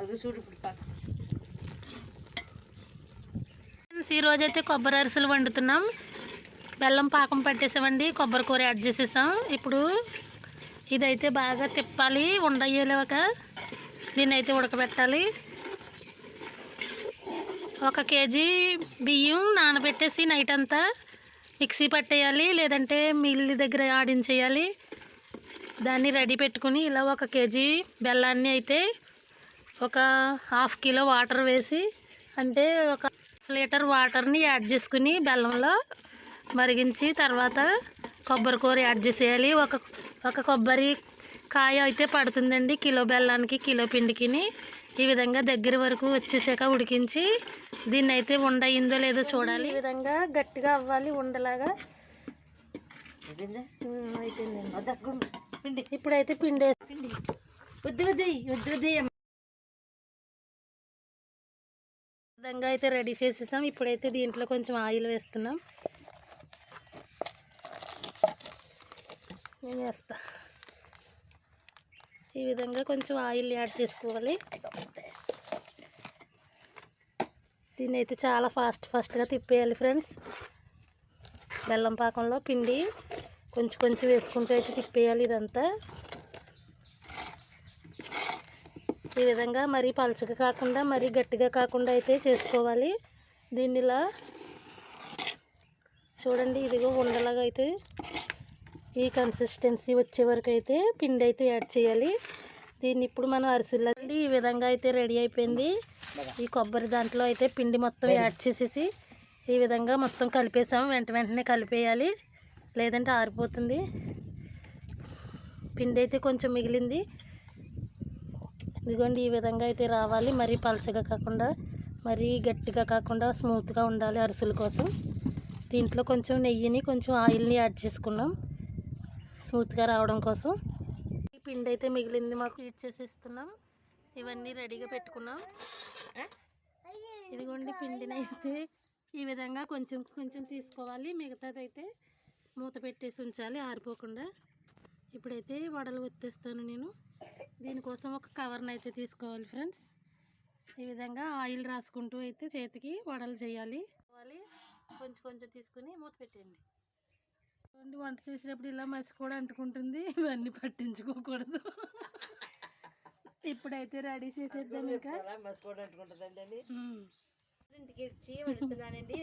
అది చూడు ఫ్రెండ్స్ ఈరోజు అయితే కొబ్బరి అరిసెలు వండుతున్నాం. బెల్లం పాకం పట్టేసామండి. కొబ్బరి కూర యాడ్ చేసేసాం. ఇప్పుడు ఇదైతే బాగా తిప్పాలి. ఉండయ్యేలాక దీన్ని అయితే ఉడకబెట్టాలి. ఒక కేజీ బియ్యం నానబెట్టేసి నైట్ అంతా మిక్సీ పట్టేయాలి. లేదంటే మిల్లి దగ్గర ఆడించేయాలి. దాన్ని రెడీ పెట్టుకుని ఇలా ఒక కేజీ బెల్లాన్ని అయితే ఒక హాఫ్ కిలో వాటర్ వేసి అంటే ఒక లీటర్ వాటర్ని యాడ్ చేసుకుని బెల్లంలో మరిగించి తర్వాత కొబ్బరి కూర యాడ్ చేసేయాలి. ఒక ఒక కొబ్బరి కాయ అయితే పడుతుందండి కిలో బెల్లానికి కిలో పిండికిని. ఈ విధంగా దగ్గర వరకు వచ్చేసాక ఉడికించి దీన్ని అయితే ఉండ అయిందో లేదో చూడాలి. ఈ విధంగా గట్టిగా అవ్వాలి ఉండలాగా. అయిపోయిందా? ఇప్పుడైతే పిండి పిండి. వద్దు వద్దు వద్దు విధంగా అయితే రెడీ చేసేసాం. ఇప్పుడైతే దీంట్లో కొంచెం ఆయిల్ వేస్తున్నాం. నేను వేస్తా. ఈ విధంగా కొంచెం ఆయిల్ యాడ్ చేసుకోవాలి. దీన్ని అయితే చాలా ఫాస్ట్ ఫాస్ట్గా తిప్పేయాలి ఫ్రెండ్స్. బెల్లం పాకంలో పిండి కొంచెం కొంచెం వేసుకుంటూ అయితే తిప్పేయాలి ఇదంతా. ఈ విధంగా మరీ పలచగా కాకుండా మరీ గట్టిగా కాకుండా అయితే చేసుకోవాలి. దీన్ని ఇలా చూడండి ఇదిగో ఉండలాగా అయితే ఈ కన్సిస్టెన్సీ వచ్చే వరకు అయితే పిండి అయితే యాడ్ చేయాలి. దీన్ని ఇప్పుడు మనం అరిసెల్లో ఈ విధంగా అయితే రెడీ అయిపోయింది. ఈ కొబ్బరి దాంట్లో అయితే పిండి మొత్తం యాడ్ చేసేసి ఈ విధంగా మొత్తం కలిపేసాము. వెంట వెంటనే కలిపేయాలి. లేదంటే ఆరిపోతుంది. పిండి అయితే కొంచెం మిగిలింది. ఇదిగోండి ఈ విధంగా అయితే రావాలి. మరీ పలచగా కాకుండా మరీ గట్టిగా కాకుండా స్మూత్గా ఉండాలి అరుసుల కోసం. దీంట్లో కొంచెం నెయ్యిని కొంచెం ఆయిల్ని యాడ్ చేసుకున్నాం స్మూత్గా రావడం కోసం. ఈ పిండి అయితే మిగిలింది మాకు. హీట్ చేసేస్తున్నాం. ఇవన్నీ రెడీగా పెట్టుకున్నాం. ఇదిగోండి పిండిని అయితే ఈ విధంగా కొంచెం కొంచెం తీసుకోవాలి. మిగతాదైతే మూత పెట్టేసి ఉంచాలి ఆరిపోకుండా. ఇప్పుడైతే వడలు ఒత్తేస్తాను నేను. దీనికోసం ఒక కవర్ని అయితే తీసుకోవాలి ఫ్రెండ్స్. ఈ విధంగా ఆయిల్ రాసుకుంటూ అయితే చేతికి వడలు చేయాలి. కొంచెం కొంచెం తీసుకుని మూత పెట్టండి చూడండి వంట చేసేటప్పుడు ఇలా మసి కూడా అంటుకుంటుంది. ఇవన్నీ పట్టించుకోకూడదు. ఇప్పుడైతే రెడీ చేసేద్దాం ఇంకా. చాలా మసుకోవడం అంటుకుంటుందండి. ఇంటికి ఇచ్చి వండుతున్నానండి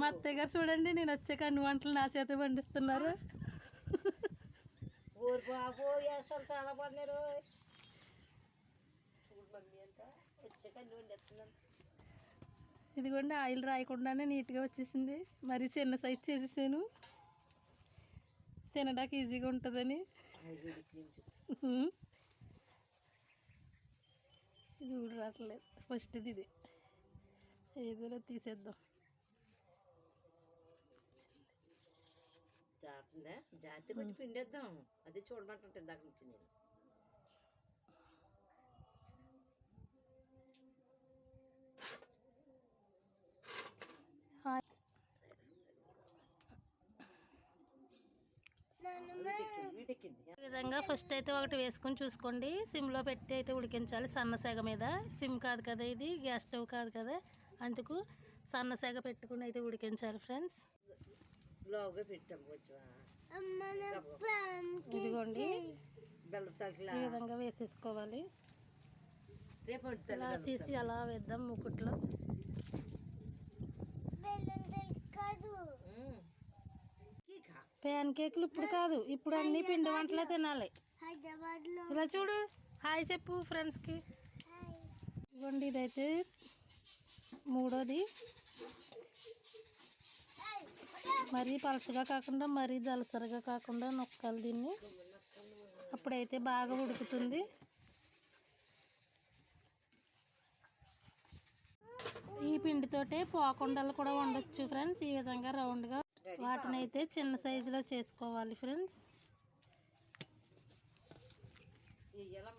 మా అత్తయ్య గారు చూడండి నేను వచ్చాక అన్ని వంటలు నా చేత పండిస్తున్నారు ఊరు బాబు అసలు చాలా పడినారు చూడు మమ్మీ వచ్చాక వండేస్తున్నాను. ఇదిగోండి ఆయిల్ రాయకుండానే నీట్గా వచ్చేసింది. మరి చిన్న సైజ్ చేసేసాను. తినడానికి ఈజీగా ఉంటుందని. ఇది ఊడు రావట్లేదు. ఫస్ట్ ఇది. ఏదైనా తీసేద్దాం. జాతి కొంచెం పిండేద్దాం. అది చూడమంటుంటుంది దాకా నుంచి నేను. విధంగా ఫస్ట్ అయితే ఒకటి వేసుకొని చూసుకోండి. సిమ్లో పెట్టి అయితే ఉడికించాలి సన్న సెగ మీద. సిమ్ కాదు కదా ఇది గ్యాస్ స్టవ్ కాదు కదా. అందుకు సన్న సెగ పెట్టుకుని అయితే ఉడికించాలి ఫ్రెండ్స్ లోగా పెట్టాం కొంచెం. ఇదిగోండి. ఈ విధంగా వేసేసుకోవాలి. అలా తీసి అలా వేద్దాం ముకుట్లో. ప్యాన్ కేకులు ఇప్పుడు కాదు. ఇప్పుడు అన్ని పిండి వంటలే తినాలి. ఇలా చూడు. హాయ్ చెప్పు ఫ్రెండ్స్కి. ఇదిగోండి ఇదైతే మూడోది. మరీ పలచగా కాకుండా మరీ దలసరిగా కాకుండా నొక్కాలి దీన్ని. అప్పుడైతే బాగా ఉడుకుతుంది. ఈ పిండితోటే పోకుండలు కూడా ఉండొచ్చు ఫ్రెండ్స్. ఈ విధంగా రౌండ్గా వాటిని అయితే చిన్న సైజులో చేసుకోవాలి ఫ్రెండ్స్. ఎలా